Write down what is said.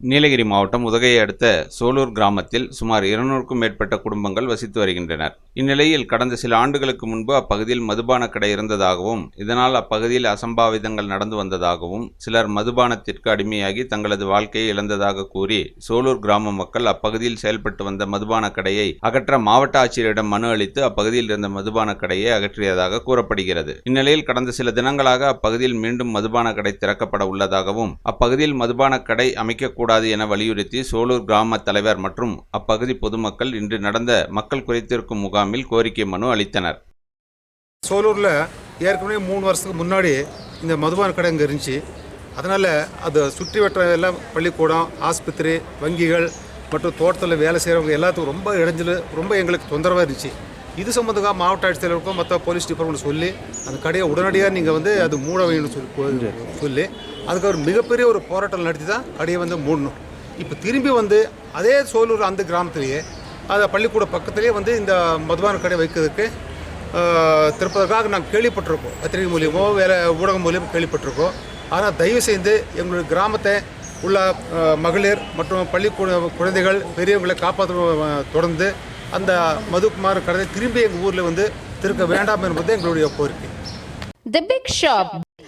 நீலகிரி மாவட்டம் உதகையை அடுத்த சோலூர் கிராமத்தில் சுமார் இருநூறுக்கும் மேற்பட்ட குடும்பங்கள் வசித்து வருகின்றனர். இந்நிலையில் கடந்த சில ஆண்டுகளுக்கு முன்பு அப்பகுதியில் மதுபான கடை இருந்ததாகவும் இதனால் அப்பகுதியில் அசம்பாவிதங்கள் நடந்து வந்ததாகவும் சிலர் மதுபானத்திற்கு அடிமையாகி தங்களது வாழ்க்கையை இழந்ததாக கூறி சோலூர் கிராம மக்கள் அப்பகுதியில் செயல்பட்டு வந்த மதுபான கடையை அகற்ற மாவட்ட ஆட்சியரிடம் மனு அளித்து அப்பகுதியில் இருந்த மதுபான கடையை அகற்றியதாக கூறப்படுகிறது. இந்நிலையில் கடந்த சில தினங்களாக அப்பகுதியில் மீண்டும் மதுபான கடை திறக்கப்பட உள்ளதாகவும் அப்பகுதியில் மதுபான கடை அமைக்கக்கூடாது என வலியுறுத்தி சோலூர் கிராம தலைவர் மற்றும் அப்பகுதி பொதுமக்கள் இன்று நடந்த மக்கள் குறைத்திருக்கும் முகாம் முகாமில் கோரிக்கை மனு அளித்தனர். சோலூரில் ஏற்கனவே மூணு வருஷத்துக்கு முன்னாடி இந்த மதுபான கடை இங்கே இருந்துச்சு. அதனால் அதை சுற்றி வட்ட எல்லாம் பள்ளிக்கூடம் ஆஸ்பத்திரி வங்கிகள் மற்றும் தோட்டத்தில் வேலை செய்கிறவங்க எல்லாத்துக்கும் ரொம்ப இடைஞ்சல் ரொம்ப எங்களுக்கு தொந்தரவாக இருந்துச்சு. இது சம்மந்தமாக மாவட்ட ஆட்சித்தலைவருக்கும் மற்ற போலீஸ் டிபார்ட்மெண்ட் சொல்லி அந்த கடையை உடனடியாக நீங்கள் வந்து அது மூட வேணும்னு சொல்லி சொல்லி அதுக்கு ஒரு மிகப்பெரிய ஒரு போராட்டம் நடத்தி தான் கடையை வந்து மூடணும். இப்போ திரும்பி வந்து அதே சோலூர் அந்த கிராமத்திலேயே அந்த பள்ளிக்கூட பக்கத்துலேயே வந்து இந்த மதுபான கடை வைக்கிறதுக்கு திருப்பதற்காக நாங்கள் கேள்விப்பட்டிருக்கோம். பத்திரிகை மூலியமோ வேறு ஊடகம் மூலியமோ கேள்விப்பட்டிருக்கோம். ஆனால் தயவு செய்து எங்களுடைய கிராமத்தை உள்ள மகளிர் மற்றும் பள்ளி குழந்தைகள் பெரியவங்களை காப்பாற்ற தொடர்ந்து அந்த மதுக்குமார் கடை திரும்பி எங்கள் ஊரில் வந்து திருக்க வேண்டாம் என்பது எங்களுடைய கோரிக்கை. The big shop